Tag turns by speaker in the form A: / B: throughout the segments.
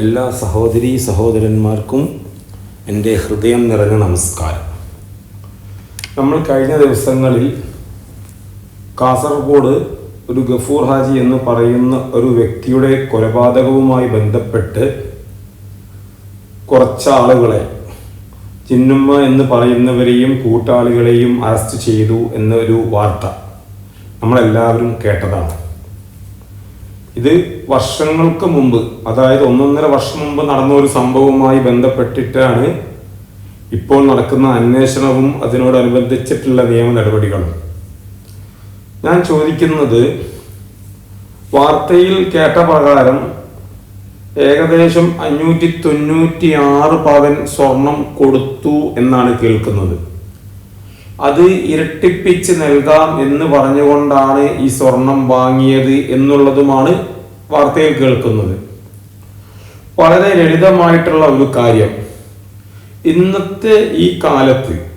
A: എല്ലാ സഹോദരീ സഹോദരന്മാർക്കും എന്റെ ഹൃദയം നിറഞ്ഞ നമസ്കാരം. നമ്മൾ കഴിഞ്ഞ ദിവസങ്ങളിൽ കാസർഗോഡ് ഒരു ഗഫൂർ ഹാജി എന്ന് പറയുന്ന ഒരു വ്യക്തിയുടെ കൊലപാതകവുമായി ബന്ധപ്പെട്ട് കുറച്ചാളുകളെ ചിന്നുമ്മ എന്ന് പറയുന്നവരെയും കൂട്ടാളികളെയും അറസ്റ്റ് ചെയ്തു എന്നൊരു വാർത്ത നമ്മളെല്ലാവരും കേട്ടതാണ്. ഇത് വർഷങ്ങൾക്ക് മുമ്പ് അതായത് ഒന്നൊന്നര വർഷം മുമ്പ് നടന്ന ഒരു സംഭവവുമായി ബന്ധപ്പെട്ടിട്ടാണ് ഇപ്പോൾ നടക്കുന്ന അന്വേഷണവും അതിനോടനുബന്ധിച്ചിട്ടുള്ള നിയമ നടപടികളും. ഞാൻ ചോദിക്കുന്നത് വാർത്തയിൽ കേട്ട പ്രകാരം ഏകദേശം അഞ്ഞൂറ്റി തൊണ്ണൂറ്റി ആറ് പവൻ സ്വർണം കൊടുത്തു എന്നാണ് കേൾക്കുന്നത്. അത് ഇരട്ടിപ്പിച്ച് നൽകാം എന്ന് പറഞ്ഞുകൊണ്ടാണ് ഈ സ്വർണം വാങ്ങിയത് എന്നുള്ളതുമാണ് വാർത്തയിൽ കേൾക്കുന്നത്. വളരെ ലളിതമായിട്ടുള്ള ഒരു കാര്യം. ഇന്നത്തെ ഈ കാലത്ത്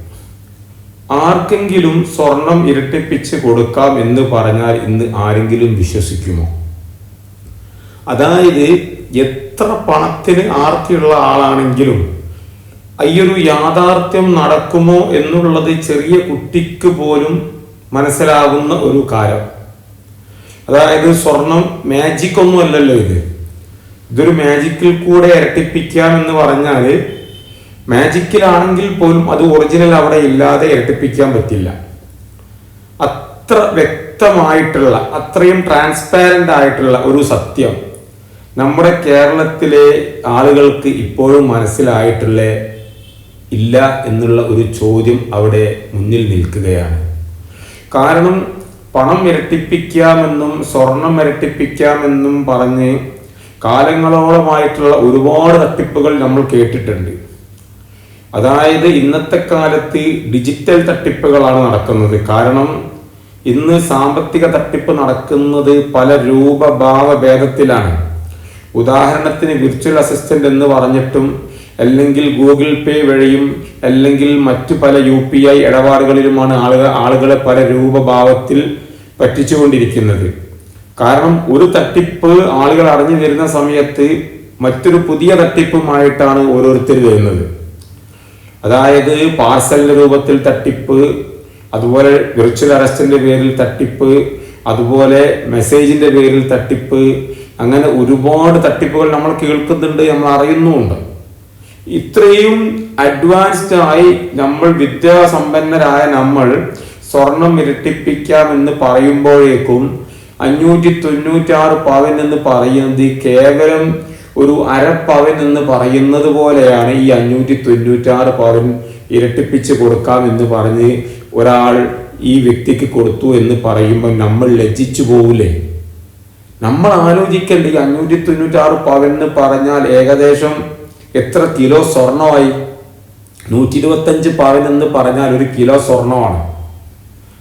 A: ആർക്കെങ്കിലും സ്വർണം ഇരട്ടിപ്പിച്ച് കൊടുക്കാം എന്ന് പറഞ്ഞാൽ ഇന്ന് ആരെങ്കിലും വിശ്വസിക്കുമോ? അതായത് എത്ര പണത്തിന് ആർത്തിയുള്ള ആളാണെങ്കിലും അയ്യൊരു യാഥാർത്ഥ്യം നടക്കുമോ എന്നുള്ളത് ചെറിയ കുട്ടിക്ക് പോലും മനസ്സിലാകുന്ന ഒരു കാര്യം അതായത് സ്വർണം മാജിക് ഒന്നും അല്ലല്ലോ ഇത്. ഇതൊരു മാജിക്കിൽ കൂടെ ഇരട്ടിപ്പിക്കാം എന്ന് പറഞ്ഞാൽ മാജിക്കിലാണെങ്കിൽ പോലും അത് ഒറിജിനൽ അവിടെ ഇല്ലാതെ ഇരട്ടിപ്പിക്കാൻ പറ്റില്ല. അത്ര വ്യക്തമായിട്ടുള്ള അത്രയും ട്രാൻസ്പാരന്റ് ആയിട്ടുള്ള ഒരു സത്യം നമ്മുടെ കേരളത്തിലെ ആളുകൾക്ക് ഇപ്പോഴും മനസ്സിലായിട്ടുള്ള ഇല്ല എന്നുള്ള ഒരു ചോദ്യം അവിടെ മുന്നിൽ നിൽക്കുകയാണ്. കാരണം പണം ഇരട്ടിപ്പിക്കാമെന്നും സ്വർണം ഇരട്ടിപ്പിക്കാമെന്നും പറഞ്ഞ് കാലങ്ങളോളമായിട്ടുള്ള ഒരുപാട് തട്ടിപ്പുകൾ നമ്മൾ കേട്ടിട്ടുണ്ട്. അതായത് ഇന്നത്തെ കാലത്ത് ഡിജിറ്റൽ തട്ടിപ്പുകളാണ് നടക്കുന്നത്. കാരണം ഇന്ന് സാമ്പത്തിക തട്ടിപ്പ് നടക്കുന്നത് പല രൂപഭാവ ഭേദത്തിലാണ് ഉദാഹരണത്തിന് വിർച്വൽ അസിസ്റ്റന്റ് എന്ന് പറഞ്ഞിട്ടും അല്ലെങ്കിൽ ഗൂഗിൾ പേ വഴിയും അല്ലെങ്കിൽ മറ്റു പല യു പി ഐ ഇടപാടുകളിലുമാണ് ആളുകൾ ആളുകളെ പല രൂപഭാവത്തിൽ പറ്റിച്ചുകൊണ്ടിരിക്കുന്നത്. കാരണം ഒരു തട്ടിപ്പ് ആളുകൾ അറിഞ്ഞു വരുന്ന സമയത്ത് മറ്റൊരു പുതിയ തട്ടിപ്പുമായിട്ടാണ് ഓരോരുത്തർ വരുന്നത്. അതായത് പാർസലിന്റെ രൂപത്തിൽ തട്ടിപ്പ് അതുപോലെ വിർച്വൽ അറസ്റ്റിന്റെ പേരിൽ തട്ടിപ്പ് അതുപോലെ മെസ്സേജിന്റെ പേരിൽ തട്ടിപ്പ് അങ്ങനെ ഒരുപാട് തട്ടിപ്പുകൾ നമ്മൾ കേൾക്കുന്നുണ്ട് നമ്മൾ അറിയുന്നുമുണ്ട്. ഇത്രയും അഡ്വാൻസ്ഡ് ആയി നമ്മൾ വിദ്യാസമ്പന്നരായ നമ്മൾ സ്വർണം ഇരട്ടിപ്പിക്കാം എന്ന് പറയുമ്പോഴേക്കും അഞ്ഞൂറ്റി തൊണ്ണൂറ്റാറ് പവൻ എന്ന് പറയുന്നത് കേവലം ഒരു അരപ്പവൻ പവൻ എന്ന് പറയുന്നത് പോലെയാണ് ഈ അഞ്ഞൂറ്റി തൊണ്ണൂറ്റാറ് പവൻ ഇരട്ടിപ്പിച്ച് കൊടുക്കാം എന്ന് പറഞ്ഞ് ഒരാൾ ഈ വ്യക്തിക്ക് കൊടുത്തു എന്ന് പറയുമ്പോൾ നമ്മൾ ലജ്ജിച്ചു പോവില്ലേ നമ്മൾ ആലോചിക്കേണ്ട ഈ അഞ്ഞൂറ്റി തൊണ്ണൂറ്റാറ് പവൻ എന്ന് പറഞ്ഞാൽ ഏകദേശം എത്ര കിലോ സ്വർണമായി? നൂറ്റി ഇരുപത്തഞ്ച് പവൻ എന്ന് പറഞ്ഞാൽ ഒരു കിലോ സ്വർണമാണ്.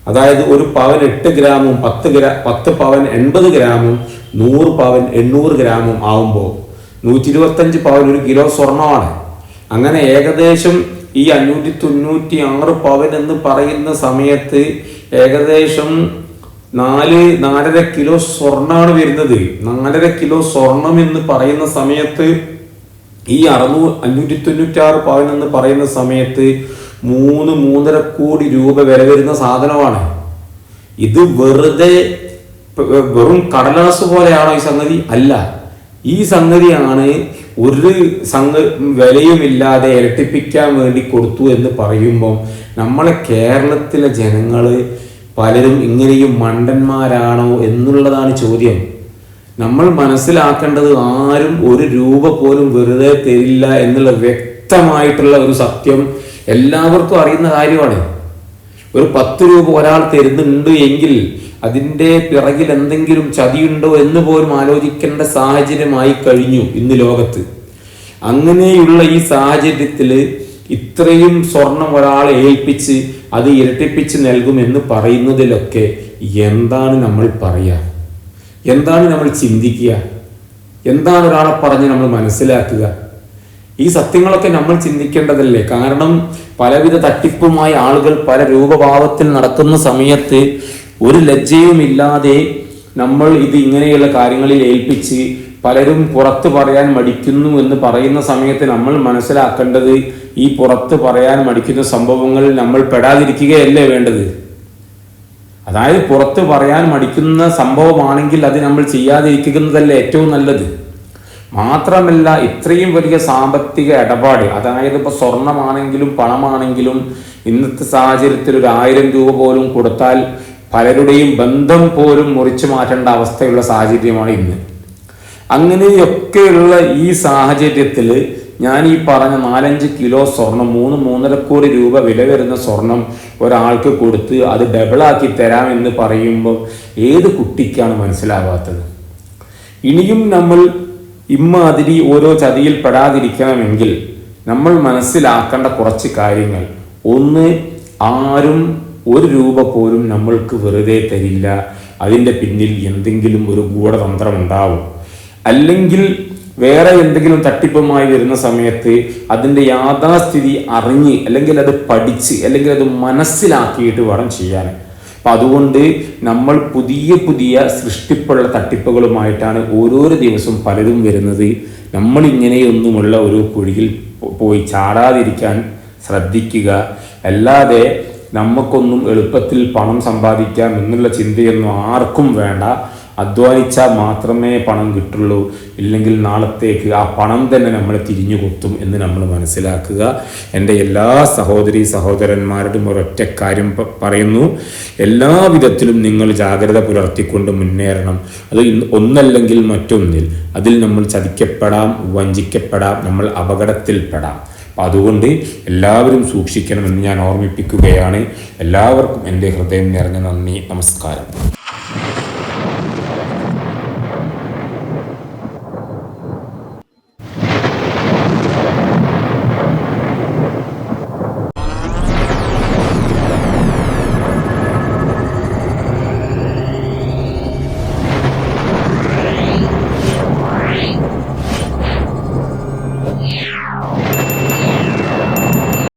A: അതായത് ഒരു പവൻ എട്ട് ഗ്രാമും പത്ത് ഗ്രാ പത്ത് പവൻ എൺപത് ഗ്രാമും നൂറ് പവൻ എണ്ണൂറ് ഗ്രാമും ആവുമ്പോൾ നൂറ്റി ഇരുപത്തഞ്ച് പവൻ ഒരു കിലോ സ്വർണമാണ്. അങ്ങനെ ഏകദേശം ഈ അഞ്ഞൂറ്റി തൊണ്ണൂറ്റി ആറ് പവൻ എന്ന് പറയുന്ന സമയത്ത് ഏകദേശം നാല് നാലര കിലോ സ്വർണമാണ് വരുന്നത്. നാലര കിലോ സ്വർണം എന്ന് പറയുന്ന സമയത്ത് ഈ അറുന്നൂ അഞ്ഞൂറ്റി തൊണ്ണൂറ്റാറ് പവൻ എന്ന് പറയുന്ന സമയത്ത് മൂന്ന് മൂന്നര കോടി രൂപ വില വരുന്ന സാധനമാണ്. ഇത് വെറുതെ വെറും കടലാസ് പോലെയാണോ ഈ സംഗതി? അല്ല. ഈ സംഗതിയാണ് ഒരു സംഗ വിലയുമില്ലാതെ ഇരട്ടിപ്പിക്കാൻ വേണ്ടി കൊടുത്തു എന്ന് പറയുമ്പോൾ നമ്മളെ കേരളത്തിലെ ജനങ്ങൾ പലരും ഇങ്ങനെയും മണ്ടന്മാരാണോ എന്നുള്ളതാണ് ചോദ്യം. നമ്മൾ മനസ്സിലാക്കേണ്ടത് ആരും ഒരു രൂപ പോലും വെറുതെ തരില്ല എന്നുള്ള വ്യക്തമായിട്ടുള്ള ഒരു സത്യം എല്ലാവർക്കും അറിയുന്ന കാര്യമാണ്. ഒരു പത്ത് രൂപ ഒരാൾ തരുന്നുണ്ട് എങ്കിൽ അതിന്റെ പിറകിൽ എന്തെങ്കിലും ചതിയുണ്ടോ എന്ന് പോലും ആലോചിക്കേണ്ട സാഹചര്യമായി കഴിഞ്ഞു ഇന്ന് ലോകത്ത്. അങ്ങനെയുള്ള ഈ സാഹചര്യത്തിൽ ഇത്രയും സ്വർണം ഒരാളെ ഏൽപ്പിച്ച് അത് ഇരട്ടിപ്പിച്ച് നൽകുമെന്ന് പറയുന്നതിലൊക്കെ എന്താണ് നമ്മൾ പറയുക എന്താണ് നമ്മൾ ചിന്തിക്കുക? എന്താണ് ഒരാളെ പറഞ്ഞ് നമ്മൾ മനസ്സിലാക്കുക? ഈ സത്യങ്ങളൊക്കെ നമ്മൾ ചിന്തിക്കേണ്ടതല്ലേ? കാരണം പലവിധ തട്ടിപ്പുമായി ആളുകൾ പല രൂപഭാവത്തിൽ നടക്കുന്ന സമയത്ത് ഒരു ലജ്ജയുമില്ലാതെ നമ്മൾ ഇത് ഇങ്ങനെയുള്ള കാര്യങ്ങളിൽ ഏൽപ്പിച്ച് പലരും പുറത്ത് പറയാൻ മടിക്കുന്നു എന്ന് പറയുന്ന സമയത്ത് നമ്മൾ മനസ്സിലാക്കേണ്ടത് ഈ പുറത്ത് പറയാൻ മടിക്കുന്ന സംഭവങ്ങളിൽ നമ്മൾ പെടാതിരിക്കുകയല്ലേ വേണ്ടത്? അതായത് പുറത്ത് പറയാൻ മടിക്കുന്ന സംഭവമാണെങ്കിൽ അത് നമ്മൾ ചെയ്യാതിരിക്കുന്നതല്ലേ ഏറ്റവും നല്ലത്. മാത്രമല്ല ഇത്രയും വലിയ സാമ്പത്തിക ഇടപാട് അതായത് ഇപ്പോൾ സ്വർണമാണെങ്കിലും പണമാണെങ്കിലും ഇന്നത്തെ സാഹചര്യത്തിൽ ഒരു ആയിരം രൂപ പോലും കൊടുത്താൽ പലരുടെയും ബന്ധം പോലും മുറിച്ചു മാറ്റേണ്ട അവസ്ഥയുള്ള സാഹചര്യമാണ് ഇന്ന്. അങ്ങനെയൊക്കെയുള്ള ഈ സാഹചര്യത്തിൽ ഞാൻ ഈ പറഞ്ഞ നാലഞ്ച് കിലോ സ്വർണം മൂന്ന് മൂന്നര കോടി രൂപ വില വരുന്ന സ്വർണം ഒരാൾക്ക് കൊടുത്ത് അത് ഡബിളാക്കി എന്ന് പറയുമ്പോൾ ഏത് കുട്ടിക്കാണ് മനസ്സിലാവാത്തത്? ഇനിയും നമ്മൾ ഇമ്മാതിരി ഓരോ ചതിയിൽ പെടാതിരിക്കണമെങ്കിൽ നമ്മൾ മനസ്സിലാക്കേണ്ട കുറച്ച് കാര്യങ്ങൾ. ഒന്ന് ആരും ഒരു രൂപ പോലും നമ്മൾക്ക് വെറുതെ തരില്ല. അതിന്റെ പിന്നിൽ എന്തെങ്കിലും ഒരു ഗൂഢതന്ത്രം ഉണ്ടാവും. അല്ലെങ്കിൽ വേറെ എന്തെങ്കിലും തട്ടിപ്പുമായി വരുന്ന സമയത്ത് അതിന്റെ യാഥാസ്ഥിതി അറിഞ്ഞ് അല്ലെങ്കിൽ അത് പഠിച്ച് അല്ലെങ്കിൽ അത് മനസ്സിലാക്കിയിട്ട് വേണം ചെയ്യാൻ. അപ്പം അതുകൊണ്ട് നമ്മൾ പുതിയ പുതിയ സൃഷ്ടിപ്പുള്ള തട്ടിപ്പുകളുമായിട്ടാണ് ഓരോരോ ദിവസവും പലരും വരുന്നത്. നമ്മൾ ഇങ്ങനെയൊന്നുമുള്ള ഒരു കുഴിയിൽ പോയി ചാടാതിരിക്കാൻ ശ്രദ്ധിക്കുക. അല്ലാതെ നമുക്കൊന്നും എളുപ്പത്തിൽ പണം സമ്പാദിക്കാം എന്നുള്ള ചിന്തയൊന്നും ആർക്കും വേണ്ട. അധ്വാനിച്ചാൽ മാത്രമേ പണം കിട്ടുള്ളൂ. ഇല്ലെങ്കിൽ നാളത്തേക്ക് ആ പണം തന്നെ നമ്മളെ തിരിഞ്ഞു കൊത്തും എന്ന് നമ്മൾ മനസ്സിലാക്കുക. എന്റെ എല്ലാ സഹോദരി സഹോദരന്മാരോടും ഒരൊറ്റ കാര്യം പറയുന്നു. എല്ലാ വിധത്തിലും നിങ്ങൾ ജാഗ്രത പുലർത്തിക്കൊണ്ട് മുന്നേറണം. അത് ഒന്നല്ലെങ്കിൽ മറ്റൊന്നിൽ. അതിൽ നമ്മൾ ചതിക്കപ്പെടാം വഞ്ചിക്കപ്പെടാം നമ്മൾ അപകടത്തിൽപ്പെടാം. അപ്പം അതുകൊണ്ട് എല്ലാവരും സൂക്ഷിക്കണമെന്ന് ഞാൻ ഓർമ്മിപ്പിക്കുകയാണ്. എല്ലാവർക്കും എന്റെ ഹൃദയം നിറഞ്ഞ നന്ദി നമസ്കാരം.